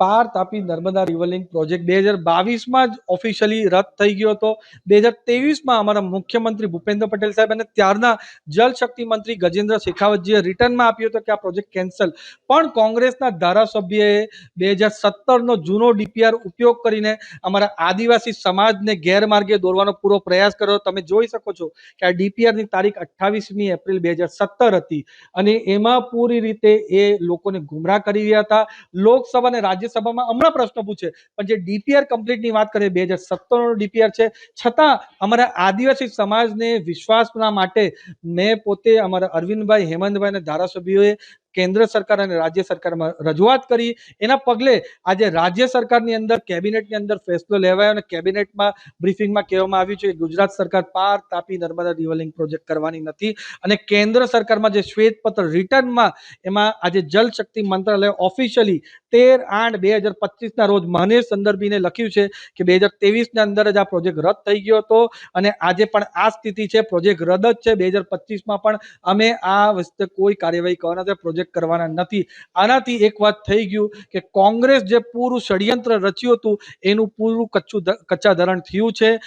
પાર Tapi Narmada river link project. બે હજાર બાવીસમાં જ ઓફિશિયલી રદ થઈ ગયો હતો. બે હજાર તેવીસમાં અમારા મુખ્યમંત્રી ભૂપેન્દ્ર પટેલ સાહેબ અને ત્યારના જલશક્તિ મંત્રી ગજેન્દ્ર શેખાવતજીએ રિટર્નમાં આપ્યો હતો કે આ પ્રોજેક્ટ કેન્સલ પણ કોંગ્રેસના ધારાસભ્યએ બે હજાર સત્તરનો જૂનો ડીપીઆર ઉપયોગ કરીને અમારા આદિવાસી સમાજને ગેરમાર્ગે દોરવાનો પૂરો પ્રયાસ કર્યો. તમે જોઈ શકો છો કે આ ડીપીઆરની તારીખ અઠ્ઠાવીસમી એપ્રિલ બે હજાર સત્તર હતી. અને એમાં પૂરી રીતે એ લોકોને ગુમરાહ કરી રહ્યા હતા. લોકસભા અને રાજ્યસભામાં હમણાં પ્રશ્ન પૂછે. પણ જે ડીપીઆર કમ્પ્લીટની વાત કરીએ બે હજાર સત્તરનો ડીપીઆર છે. છતાં અમારા આદિવાસી સમાજને વિશ્વાસના માટે મેં પોતે અમારા અરવિંદભાઈ, હેમંતભાઈ અને ધારાસભ્યોએ કેન્દ્ર સરકાર અને રાજ્ય સરકારમાં રજૂઆત કરી. એના પગલે આજે રાજ્ય સરકારની અંદર, કેબિનેટની અંદર ફેસલો લેવાયો અને કેબિનેટમાં બ્રીફિંગમાં કહેવામાં આવ્યું છે કે ગુજરાત સરકાર પાર તાપી નર્મદા રિવરલિંક પ્રોજેક્ટ કરવાની નથી અને કેન્દ્ર સરકારમાં જે શ્વેતપત્ર રિટર્નમાં એમાં આજે જલ શક્તિ મંત્રાલય ઓફિશિયલી તેર આઠ બે હજાર પચીસના રોજ મહેશ સંદર્ભીને લખ્યું છે કે બે હજાર તેવીસના અંદર જ આ પ્રોજેક્ટ રદ થઈ ગયો હતો અને આજે પણ આ સ્થિતિ છે. પ્રોજેક્ટ રદ જ છે. બે હજાર પચીસમાં પણ અમે આ વસ્તુ કોઈ કાર્યવાહી કરવાના છે પ્રોજેક્ટ કરવાના નથી. આનાથી એક વાત થઈ ગયું કે કોંગ્રેસ જે પૂરું ષડયંત્ર રચ્યું હતું, એનું પૂરું કચ્છું કચ્છા ધરણ થયું છે.